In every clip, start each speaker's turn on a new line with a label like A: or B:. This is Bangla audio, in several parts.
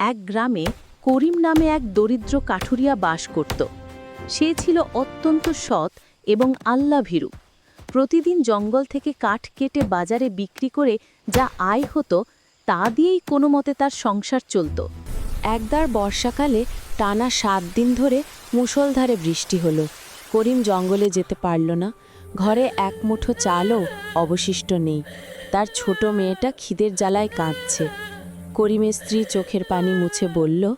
A: এক গ্রামে করিম নামে এক দরিদ্র কাঠুরিয়া বাস করত। সে ছিল অত্যন্ত সৎ এবং আল্লাভীরু। প্রতিদিন জঙ্গল থেকে কাঠ কেটে বাজারে বিক্রি করে যা আয় হতো, তা দিয়েই কোনো মতে তার সংসার চলত।
B: একদার বর্ষাকালে টানা সাত দিন ধরে মুষলধারে বৃষ্টি হলো। করিম জঙ্গলে যেতে পারল না। ঘরে এক মুঠো চালও অবশিষ্ট নেই। তার ছোট মেয়েটা খিদের জ্বালায় কাঁদছে। করিমের স্ত্রী চোখের পানি মুছে বলল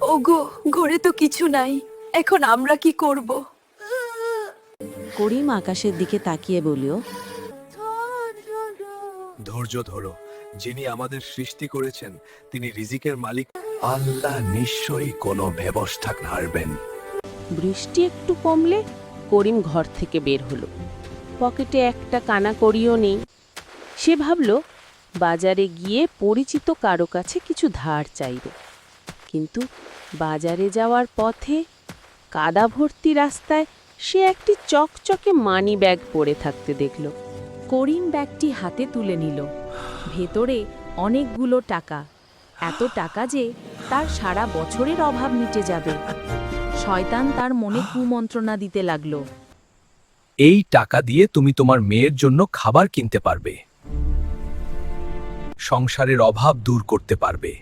C: ওগো ঘরে তো কিছু নাই। এখন আমরা কি করব?
B: করিম আকাশের দিকে তাকিয়ে বলিও
D: ধৈর্য ধরো। যিনি আমাদের সৃষ্টি করেছেন তিনি রিজিকের মালিক। আল্লাহ নিশ্চয়ই কোনো ব্যবস্থা হারবেন
B: বৃষ্টি একটু কমলে করিম ঘর থেকে বের হলো। পকেটে একটা কানা করিও নেই। সে ভাবল বাজারে গিয়ে পরিচিত কারও কাছে কিছু ধার চাইবে। কিন্তু বাজারে যাওয়ার পথে কাদা ভর্তি রাস্তায় সে একটি চকচকে মানি ব্যাগ পড়ে থাকতে দেখল।
A: করিম ব্যাগটি হাতে তুলে নিল। ভেতরে অনেকগুলো টাকা। এত টাকা যে তার সারা বছরের অভাব মিটে যাবে। শয়তান তার মনে কুমন্ত্রণা দিতে লাগল।
D: এই টাকা দিয়ে তুমি তোমার মেয়ের জন্য খাবার কিনতে পারবে। সংসারের অভাব দূর করতে পারবে।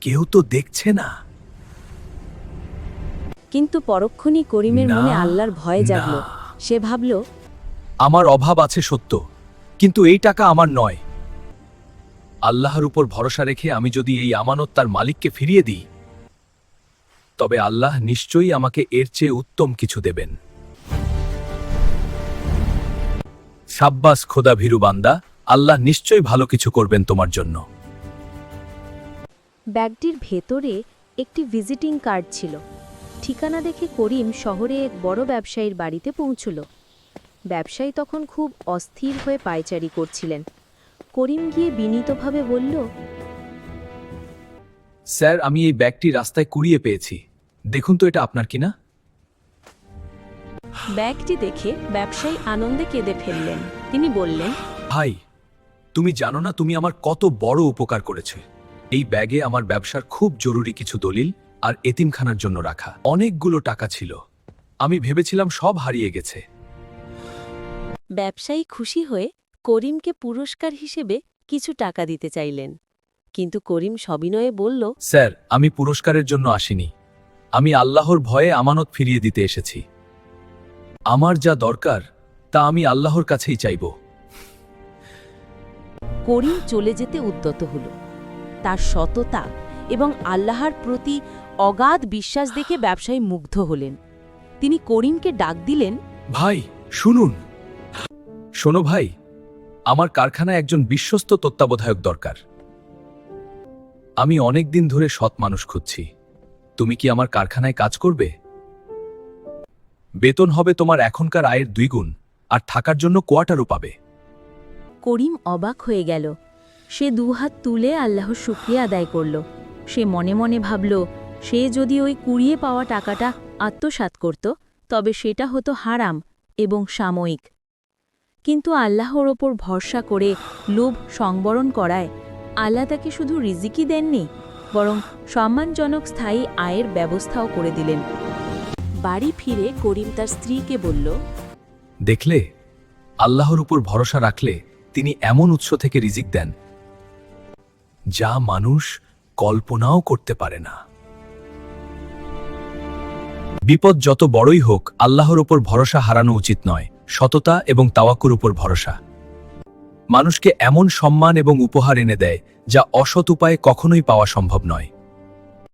D: কেউ তো দেখছে না।
B: কিন্তু পরক্ষণই করিমের মনে আল্লাহর ভয় জাগল। সে ভাবল
D: আমার অভাব আছে সত্য কিন্তু এই টাকা আমার নয়। আল্লাহর উপর ভরসা রেখে আমি যদি এই আমানত তার মালিককে ফিরিয়ে দিই তবে আল্লাহ নিশ্চয়ই আমাকে এর চেয়ে উত্তম কিছু দেবেন। সাব্বাস খোদা ভীরু বান্দা আল্লাহ নিশ্চয়ই ভালো কিছু করবেন তোমার জন্য।
A: ব্যাগটির ভেতরে একটি ভিজিটিং কার্ড ছিল। ঠিকানা দেখে করিম শহরে এক বড় ব্যবসায়ীর বাড়িতে পৌঁছল। ব্যবসায়ী তখন খুব অস্থির হয়ে পায়চারি করছিলেন। করিম গিয়ে বিনীতভাবে বলল
D: স্যার আমি এই ব্যাগটি রাস্তায় কুড়িয়ে পেয়েছি। দেখুন তো এটা আপনার কিনা?
A: ব্যাগটি দেখে ব্যবসায়ী আনন্দে কেঁদে ফেললেন। তিনি বললেন
D: ভাই তুমি জানো না তুমি আমার কত বড় উপকার করেছে। এই ব্যাগে আমার ব্যবসার খুব জরুরি কিছু দলিল আর এতিমখানার জন্য রাখা। অনেকগুলো টাকা ছিল। আমি ভেবেছিলাম সব হারিয়ে গেছে।
B: ব্যবসায়ী খুশি হয়ে করিমকে পুরস্কার হিসেবে কিছু টাকা দিতে চাইলেন। কিন্তু করিম সবিনয়ে বলল
D: স্যার আমি পুরস্কারের জন্য আসিনি। আমি আল্লাহর ভয়ে আমানত ফিরিয়ে দিতে এসেছি। আমার যা দরকার তা আমি আল্লাহর কাছেই চাইব।
A: করিম চলে যেতে উদ্যত হল। তার সততা এবং আল্লাহর প্রতি অগাধ বিশ্বাস দেখে ব্যবসায়ী মুগ্ধ হলেন। তিনি করিমকে ডাক দিলেন,
D: ভাই, শুনুন। শোনো ভাই, আমার কারখানায় একজন বিশ্বস্ত তত্ত্বাবধায়ক দরকার। আমি অনেক দিন ধরে সৎ মানুষ খুঁজছি। তুমি কি আমার কারখানায় কাজ করবে? বেতন হবে তোমার এখনকার আয়ের দুই গুণ আর থাকার জন্য কোয়ার্টারও পাবে।
A: করিম অবাক হয়ে গেল। সে দুহাত তুলে আল্লাহর শুক্রিয়া আদায় করল। সে মনে মনে ভাবল, সে যদি ওই কুড়িয়ে পাওয়া টাকাটা আত্মসাৎ করত, তবে সেটা হতো হারাম এবং সাময়িক। কিন্তু আল্লাহর ওপর ভরসা করে লোভ সংবরণ করায় আল্লাহ তাকে শুধু রিজিকই দেননি, বরং সম্মানজনক স্থায়ী আয়ের ব্যবস্থাও করে দিলেন।
B: বাড়ি ফিরে করিম তার স্ত্রীকে বলল,
D: দেখলে? আল্লাহর উপর ভরসা রাখলে তিনি এমন উৎস থেকে রিজিক দেন, যা মানুষ কল্পনাও করতে পারে না। বিপদ যত বড়ই হোক, আল্লাহর উপর ভরসা হারানো উচিত নয়, সততা এবং তাওয়াক্কুর উপর ভরসা। মানুষকে এমন সম্মান এবং উপহার এনে দেয়, যা অসৎ উপায়ে কখনোই পাওয়া সম্ভব নয়।